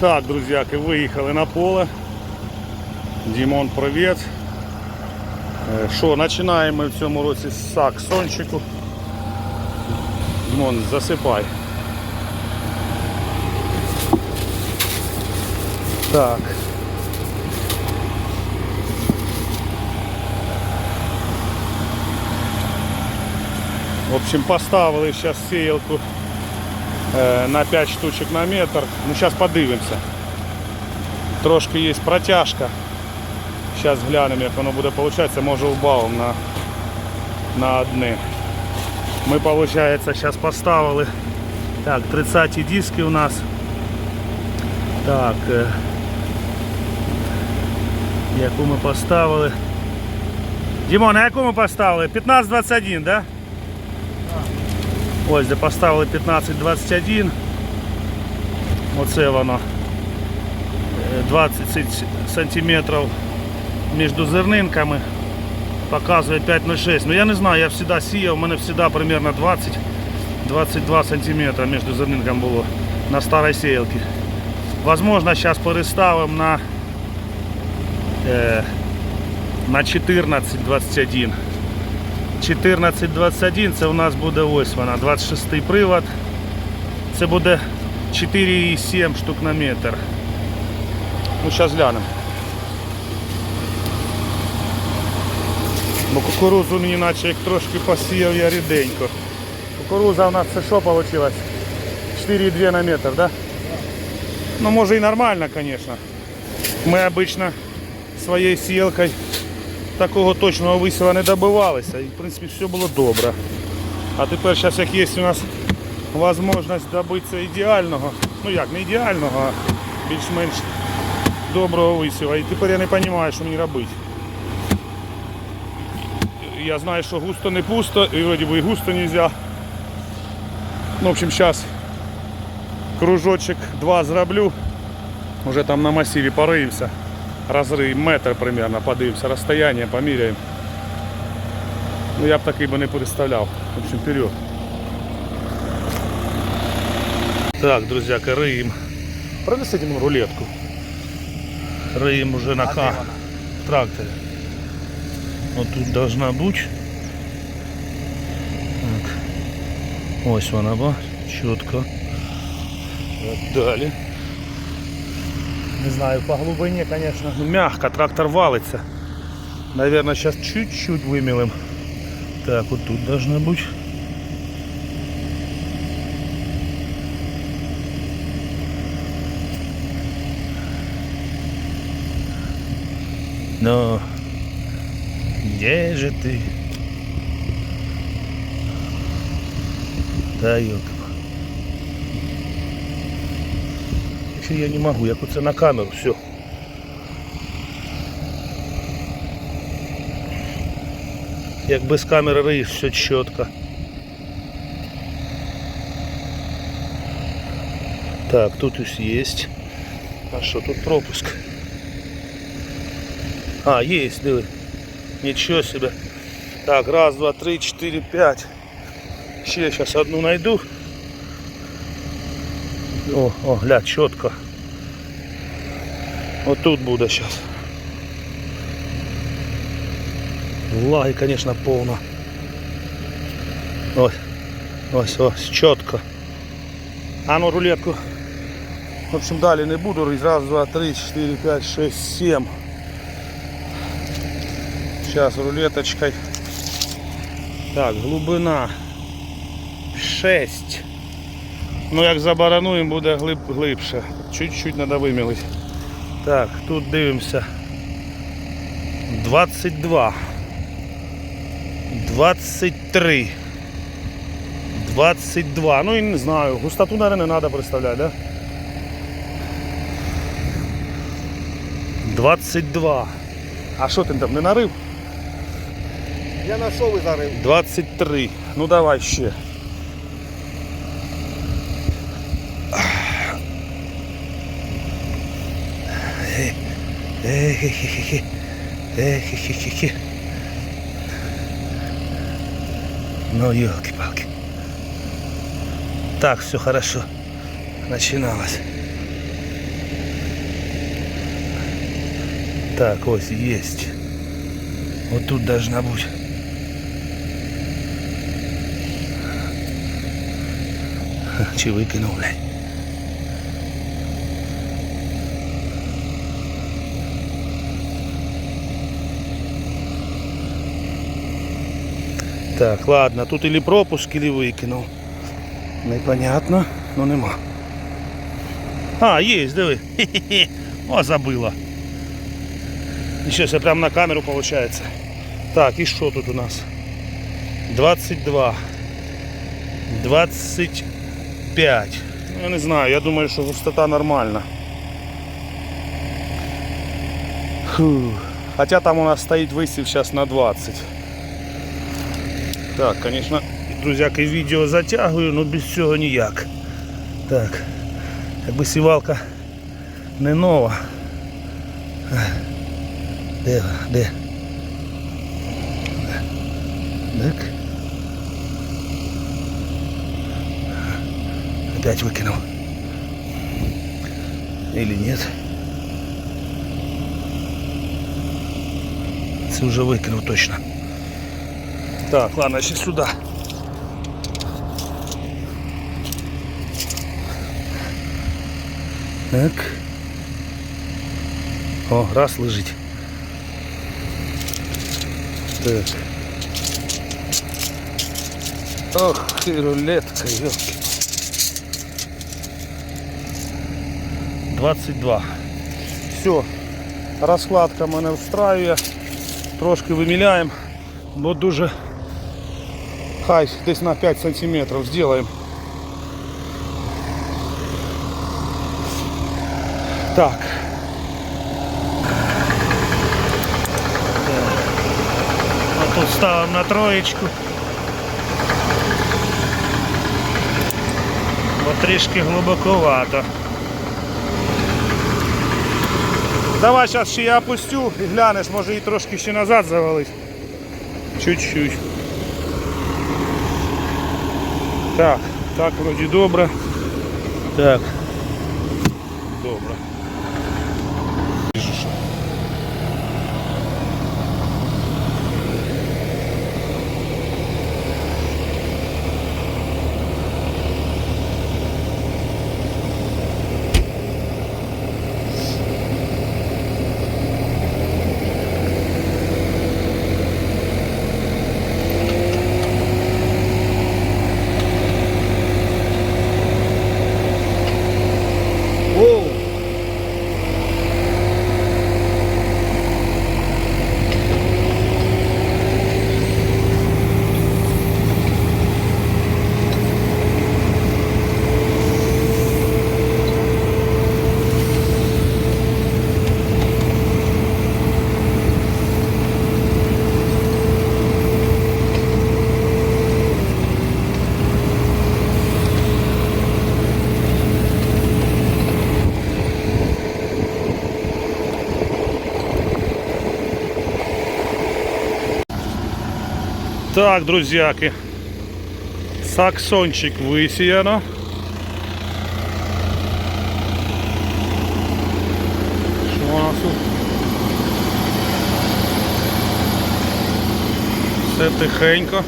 Так, друзьяки, виїхали на поле. Дімон, привіт. Е, Що, починаємо ми в цьому році з саксончику. Дімон, засипай. Так. В общем, поставили сіялку е, на 5 штучок на метр. Ну, зараз подивимося. Трошки є протяжка. Зараз глянемо, як воно буде получатися. Може убавимо на, на одне. Ми, виходить, зараз поставили. Так, 30 диски у нас. Так. е, Яку ми поставили. Дімон, а яку ми поставили? 1521, да? Ось де поставили 1521. Оце воно. Е, 20 сантиметрів між зернинками. Показує 5,06. Ну я не знаю, я завжди сіяв, у мене завжди примерно 20-22 сантиметра між зернинками було на старій сіялці. Возможно, зараз переставимо на, е, на 14,21. 1421 це у нас буде ось вона, 26 привод. Це буде 4,7 штук на метр. Ну, зараз глянемо. Бо кукурузу мені наче як трошки посіяв я ріденько. Кукуруза у нас це що вийшло? 4,2 на метр, да? Ну може і нормально, звісно. Ми обично своєю сіялкою такого точного висіла не добивалися. І в принципі все було добре. А тепер зараз як є у нас можливість добитися ідеального, ну як, не ідеального, а більш-менш доброго висіва. І тепер я не розумію, що мені робити. Я знаю, що густо не пусто, і вроді би і густо не можна. Ну, в общем, зараз кружочок два зроблю. Уже там на масиві порився. Розрив метр примерно, подивимося, розстояння, поміряємо. Ну я б такий би не представляв. В общем, вперед. Так, друзья, риємо. Пронесіть йому рулетку. Риємо уже на К в тракторі. Вот тут должна бути. Так. Ось вона, ба, чітко. Так, далі. Не знаю, по глубине, конечно, ну, мягко, трактор валится. Наверное, сейчас чуть-чуть вымелим. Так, вот тут должно быть. Но где же ты? Да, ёлка. Ще я не можу, як оце на камеру, все. Як без камери риєш, все чітко. Так, тут ось є. А що тут пропуск? А, є, диви. Нічого себе. Так, раз, два, три, чотири, п'ять. Ще зараз одну найду. О, о, гля, чітко. Отут буде зараз. Влаги, звісно, повно. Ось, ось, ось, чітко. А ну рулетку. В общем, далі не буду. Раз, два, три, чотири, п'ять, шесть, сім. Сейчас рулеточкой. Так, глибина 6. Ну як забарануємо, буде глиб, глибше. Чуть-чуть треба вимілити. Так, тут дивимося. 22. 23. 22. Ну і не знаю. Густоту, наверное, не треба представляти, да? 22. А що ти там не нарив? Я знайшов і зарив. 23. Ну давай ще. Ехе-хе-хе-хе. Ехе-хе-хе-хе. Ну, елки-палки. Так, все хорошо. Начиналось. Так, ось есть. Вот тут должна быть. Чи викинув, блядь. Так, ладно, тут или пропуск, или викинув. Непонятно, но нема. А, є, диви. Хе-хе-хе. О, забыла. І що, це прямо на камеру виходить. Так, і що тут у нас? 22. 25. Ну, Я не знаю, я думаю, що густота нормальна. Фу. Хотя там у нас стоит высев сейчас на 20. Так, конечно, друзяки, відео затягую, но без цього ніяк. Так, якби сівалка не нова. Де? вона? Де? Так. Опять выкинул. Или нет? Це вже викинув точно. Так, ладно, ще сюди. Так. О, раз лежить. Так. Ох, і рулетка, ёлки. 22. Все. Розкладка мене встраює. Трошки виміляємо, бо дуже хай десь на 5 сантиметрів зробимо. Так. А тут ставимо на троєчку. Бо трішки глибоковато. Давай зараз ще я опустю і глянеш, може її трошки ще назад завалить. Чуть-чуть. Так, так вроді добре. Так. Добре. Так, друзьяки. Саксончик висіяно. Що у нас тут? Все тихенько.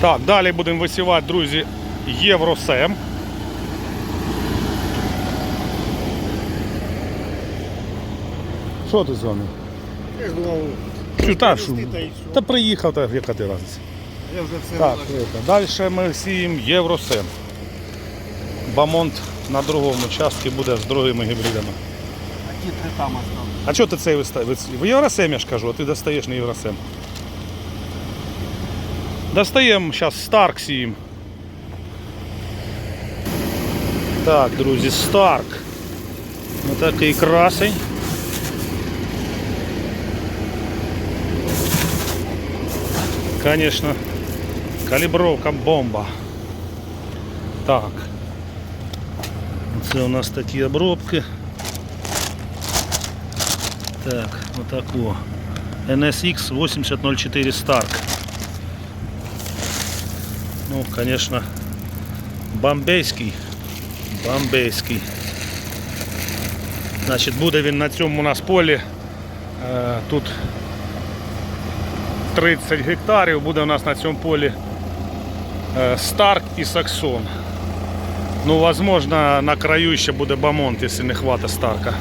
Так, далі будемо висівати, друзі, Євросем. Що ти з вами? Я ж думав, Та, та що? Та приїхав, та яка ти разниця. Я вже все Так, бачу. далі ми сіємо Євросем. Бамонт на другому частці буде з другими гібридами. А ті три там осталось. А чого ти цей виставив? В Євросем я ж кажу, а ти достаєш не Євросем. Достаємо зараз Старк сіємо. Так, друзі, Старк. Ось такий красень. Конечно, калібровка бомба. Так. Це у нас такі обробки. Так, отако. NSX 8004 Stark. Ну, конечно, Бомбейський. Бомбейський. Значить, буде він на цьому у нас полі. Е, тут 30 гектарів, буде у нас на цьому полі е, Старк і Саксон. Ну, возможно, на краю ще буде Бамонт, якщо не хватить Старка.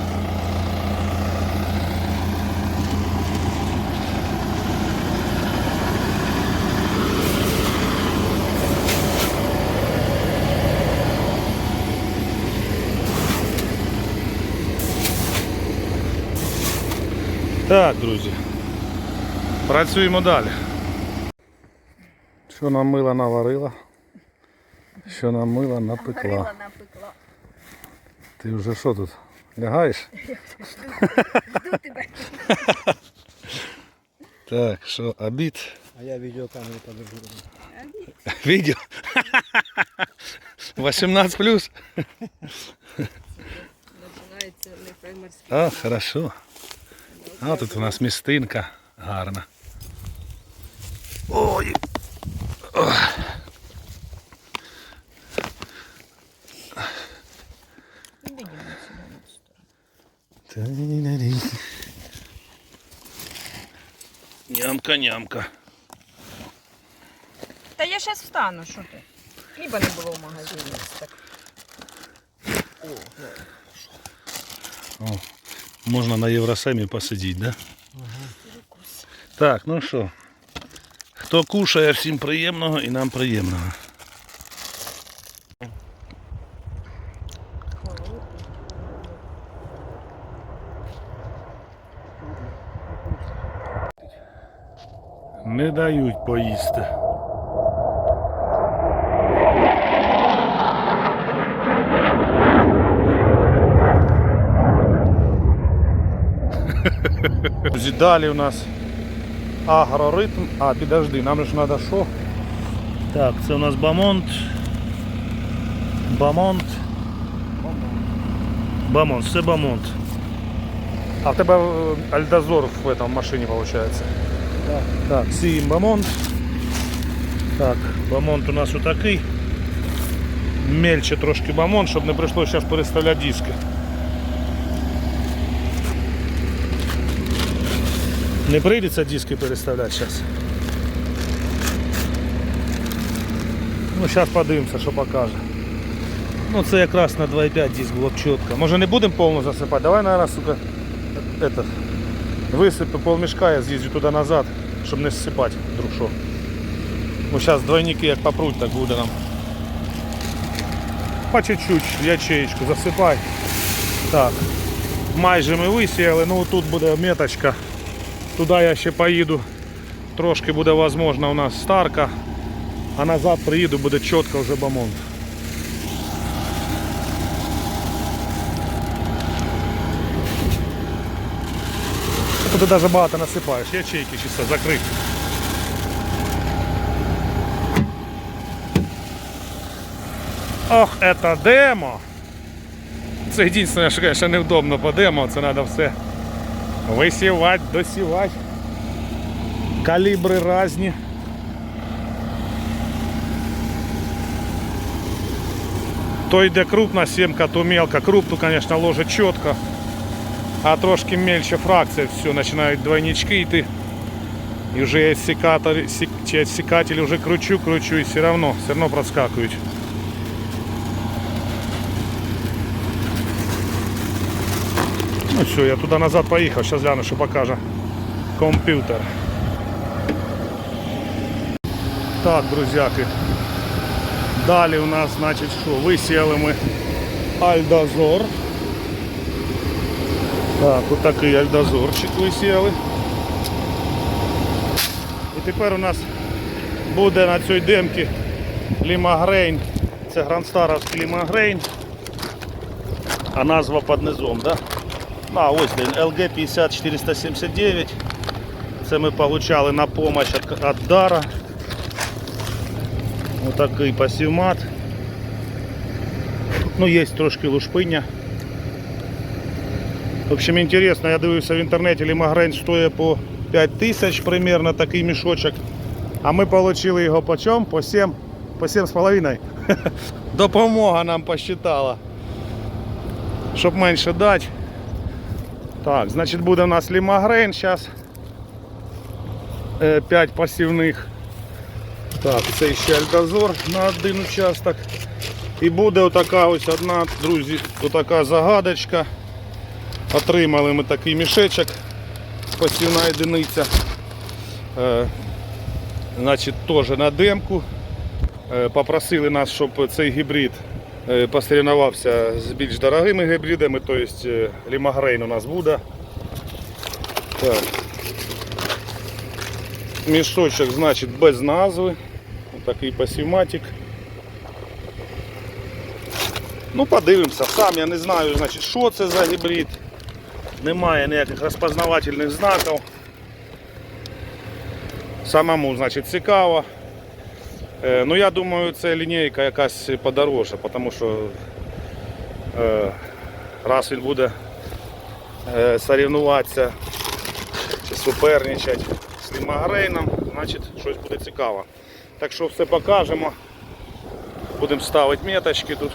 Так, друзі. Працюємо далі. Що нам мила наварила? Що нам мила напекла? Горила напекла. Ти вже що тут? Лягаєш? Жду тебе. Так, що, обід? А я відеокамеру подержу. Відео? 18 плюс? Починається не фермерський. А, хорошо. А тут у нас містинка гарна. Ой. Нямка, нямка. Та я зараз встану, що ти? Хліба не було в магазині. Так. О, можна на Євросемі посидіти, да? Так, ну що. Хто кушає, всім приємного і нам приємного. Не дають поїсти. Друзі, Далі у нас агроритм. А, підожди, нам ж треба що? Так, це у нас Бамонт. Бамонт. Бамонт, це Бамонт. А в тебе е, Альдозор в этом машині виходить. Так. Так, сіємо Бамонт. Так, Бамонт у нас отакий. Мельче трошки Бамонт, щоб не прийшлося зараз переставляти диски. Не прийдеться диски переставляти зараз. Ну, зараз подивимося, що покаже. Ну, це якраз на 2,5 диск було б чітко. Може не будемо повну засипати? Давай, наверное, сука, это, висипи полмішка, я з'їздю туди назад, щоб не зсипати вдруг що. Ну, зараз двойники як попруть, так буде нам. По чуть-чуть в ячеечку засипай. Так. Майже ми висіяли, ну тут буде меточка. Туди я ще поїду. Трошки буде можливо у нас старка. А назад приїду, буде чітко вже бамонт. Туди навіть багато насипаєш, ячейки чисто закриті. Ох, это демо. Це єдине, що, конечно, невдобно по демо, це треба все висівати, досівати. Калібри різні. То йде крупна сімка, то мелка. Крупну, конечно, ложить чітко. А трошки мельче фракція, все, починають двойнички йти. І вже я сікатор, сік, чи сікатель вже кручу, кручу і все одно, все одно проскакують. Ну все, я туди назад поїхав, зараз гляну, що покаже комп'ютер. Так, друзяки. Далі у нас, значить, що, висіяли ми Альдозор. Так, отакий альдозорчик висіяли. І тепер у нас буде на цій демці Лімагрейн. Це Грандстаровський Лімагрейн. А назва під низом, да? А, ось він, LG 50479. Це ми отримали на допомогу від Дара. Отакий пасівмат. Ну, є трошки лушпиння. В общем, интересно, я дивився в інтернеті, лімагрень стоїть по 5 тисяч примерно такий мішочок. А ми отримали його по чому? По 7, по 7,5. Допомога нам посчитала. Щоб менше дати. Так, значить буде у нас лімагрейн зараз. 5 посівних. Так, це ще альдозор на один участок. І буде отака ось одна, друзі, отака загадочка. Отримали ми такий мішечок. Посівна одиниця. Е, значить, теж на демку. Е, Попросили нас, щоб цей гібрид е, з більш дорогими гібридами, тобто лімагрейн у нас буде. Так. Мішочок, значить, без назви. Такий пасівматик. Ну, подивимося. Сам я не знаю, значить, що це за гібрид. Немає ніяких розпознавательних знаків. Самому, значить, цікаво. Е, ну, я думаю, це лінійка якась подорожча, тому що е, раз він буде е, соревнуватися чи суперничати з лімагрейном, значить щось буде цікаво. Так що все покажемо. Будемо ставити меточки тут.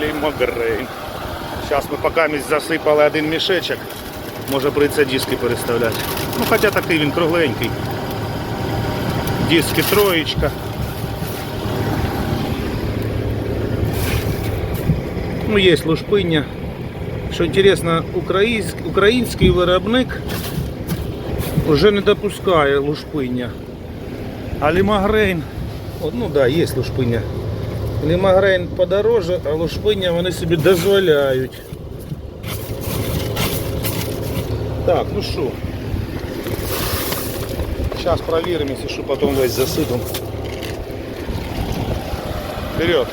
Лімогрейн. Зараз ми поки місць засипали один мішечок. Може прийдеться диски переставляти. Ну хоча такий він кругленький. Диски троєчка. Ну, є лушпиння. Що українськ- український виробник вже не допускає лушпиння. А лімагрейн, ну да, є лушпиння. Лімагрейн подороже, а лушпиння вони собі дозволяють. Так, ну що. Сейчас проверим, если что, потом весь засыпем. Вперед.